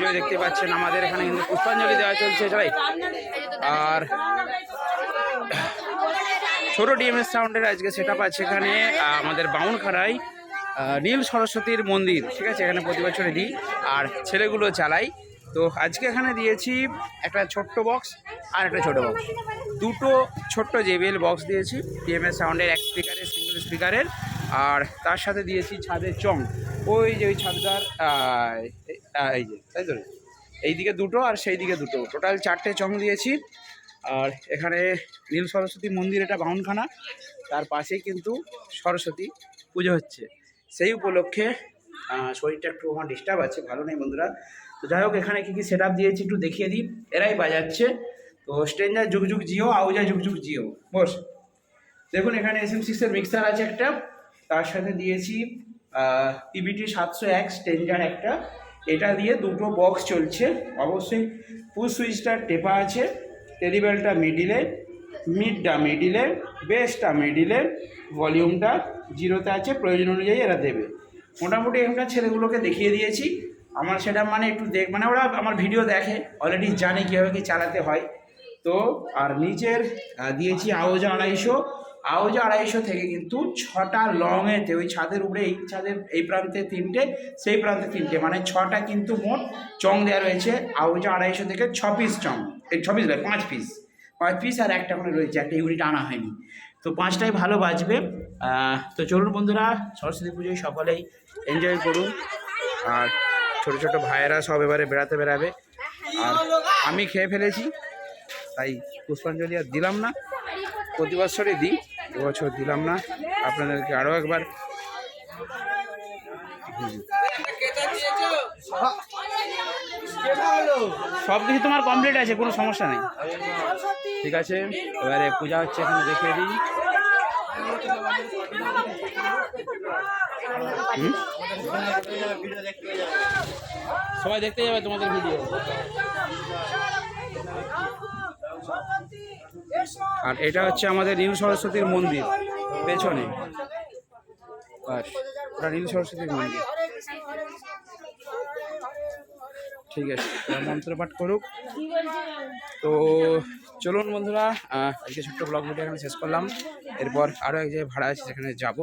সরস্বতী পুজো দেখতে পাচ্ছেন আমাদের এখানে কিন্তু পুষ্পাঞ্জলি দেওয়া চলছে সবাই আর ছোট ডিএমএস সাউন্ডের আজকে সেট আপ আছে এখানে আমাদের বাউনখাড়ায় নীল সরস্বতীর মন্দির, ঠিক আছে? এখানে প্রতি বছরে দিই আর ছেলেগুলো চালাই তো আজকে এখানে দিয়েছি একটা ছোট্ট বক্স আর একটা ছোট বক্স দুটো ছোট্ট জেবিএল বক্স দিয়েছি ডিএমএস সাউন্ডের এক স্পিকারের সিঙ্গেল স্পিকারের আর তার সাথে দিয়েছি ছাদের চং। ওই যে ওই ছাদটার আহ, এই- যে তাই তো? এইদিকে দুটো আর সেই দিকে দুটো। টোটাল চারটে চং দিয়েছি। আর এখানে নীল সরস্বতী মন্দির এটা বাউনখানা। তার পাশেই কিন্তু সরস্বতী পুজো হচ্ছে। সেই উপলক্ষে শরীরটা একটু আমার ডিস্টার্ব আছে ভালো নেই বন্ধুরা। তো যাই হোক এখানে কী কী সেট দিয়েছি একটু দেখিয়ে দিই। এরাই বাজাচ্ছে। তো স্ট্রেঞ্জার যুগ যুগ জিও আউজা যুগ যুগ জিও। বস। দেখুন এখানে এস এম সিক্সের মিক্সার আছে একটা। তার সাথে দিয়েছি পিবিটি সাতশো এক স্টেঞ্জার একটা। এটা দিয়ে দুটো বক্স চলছে। অবশ্যই ফুল সুইচটা টেপা আছে। টেলিবেলটা মিডিলে মিডটা মিডিলে বেসটা মিডিলে ভলিউমটা জিরোতে আছে। প্রয়োজন অনুযায়ী এরা দেবে। মোটামুটি এখানকার ছেলেগুলোকে দেখিয়ে দিয়েছি। আমার সেটা মানে একটু দেখ মানে ওরা আমার ভিডিও দেখে। অলরেডি জানে কীভাবে কী চালাতে হয়। তো আর নিচের দিয়েছি আওজা আড়াইশো। আওজা আড়াইশো থেকে কিন্তু ছটা লংয়েতে ওই ছাদের উপরে, এই ছাদের এই প্রান্তে তিনটে, সেই প্রান্তে তিনটে মানে ছটা কিন্তু মোট চং দেওয়া রয়েছে আওজা আড়াইশো থেকে ছ পিস চং, এই ছ পিস নয়, পাঁচ পিস পাঁচ পিস আর একটা করে রয়েছে, একটা ইউনিট আনা হয়নি। তো পাঁচটাই ভালো বাজবে। তো চলুন বন্ধুরা, সরস্বতী পুজোয় সকলেই এনজয় করুন। আর ছোটো ছোটো ভাইয়েরা সব এবারে বেড়াতে বেড়াবে। আর আমি খেয়ে ফেলেছি, তাই পুষ্পাঞ্জলি আর দিলাম না, প্রতি বছরই দিই। এবছর দিলাম না আপনাদেরকে আরও একবার হুম। সব কিছু তোমার কমপ্লিট আছে কোনো সমস্যা নেই ঠিক আছে এবারে পূজা হচ্ছে এখানে দেখে দিই হুম? সবাই দেখতে যাবে তোমাদের ভিডিও আর এটা হচ্ছে আমাদের নীল সরস্বতীর মন্দির, পেছনে। আর ওটা নীল সরস্বতীর মন্দির। ঠিক আছে মন্ত্রপাঠ মন্ত্র পাঠ করুক। তো চলুন বন্ধুরা আজকে ছোট্ট ব্লগ ভিডিও এখানে শেষ করলাম। এরপর আরও এক জায়গায় ভাড়া আছে, সেখানে যাব।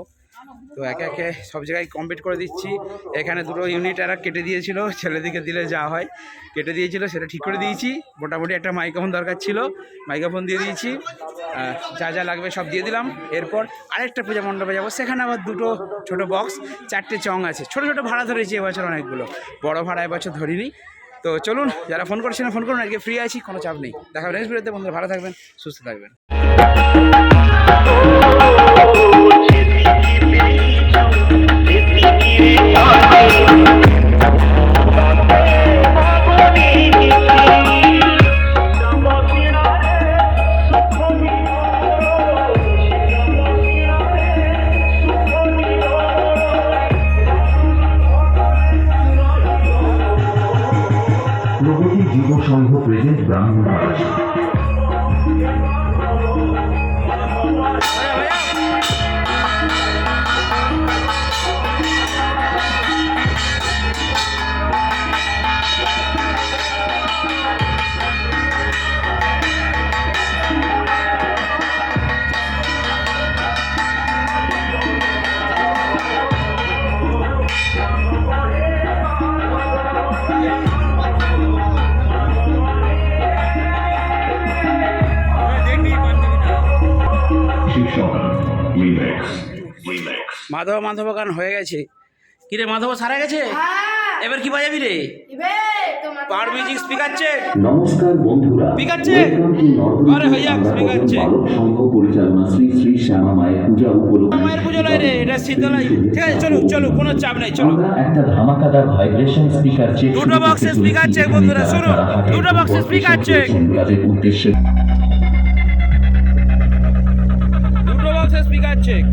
তো একে একে সব জায়গায় কমপ্লিট করে দিচ্ছি। এখানে দুটো ইউনিট এরা কেটে দিয়েছিল, ছেলেদিকে দিলে যা হয়। কেটে দিয়েছিল, সেটা ঠিক করে দিয়েছি। মোটামুটি একটা মাইক্রোফোন দরকার ছিল মাইক্রোফোন দিয়ে দিয়েছি। যা যা লাগবে সব দিয়ে দিলাম। এরপর আরেকটা পূজা মণ্ডপে যাব। সেখানে আবার দুটো ছোট বক্স চারটে চং আছে। ছোট ছোট ভাড়া ধরেছি এবছর অনেকগুলো। বড় ভাড়া এবছর ধরিনি। তো চলুন, যারা ফোন করছেন ফোন করুন, আজকে ফ্রি আছি, কোনো চাপ নেই। দেখা নেক্সট ভিডিওতে বন্ধুরা, ভালো থাকবেন, সুস্থ থাকবেন। প্রগতি যুব সংঘ প্রেজেন্ট ব্রাহ্মণ মাধব মাধব গান হয়ে গেছে। কিরে মাধব সারা গেছে? এবার কি বাজাবি রে? Power music speaker check. নমস্কার বন্ধুরা। Speaker check. আরে ভাইয়া, check. বালক সংঘ পরিচালনা শ্রী শ্রী শ্যামা মায়ের পূজা উপলক্ষে মায়ের পুজো নয় রে এটা শীতলাই ঠিক আছে চলুক চলুক কোনো চাপ নাই চলো একটা ধামাকাদার ভাইব্রেশন স্পিকার চেক দুটো এ speaker check বন্ধুরা, শুনুন। দুটো এ speaker check। উদ্দেশ্যে দুটো বক্সের স্পিকার চেক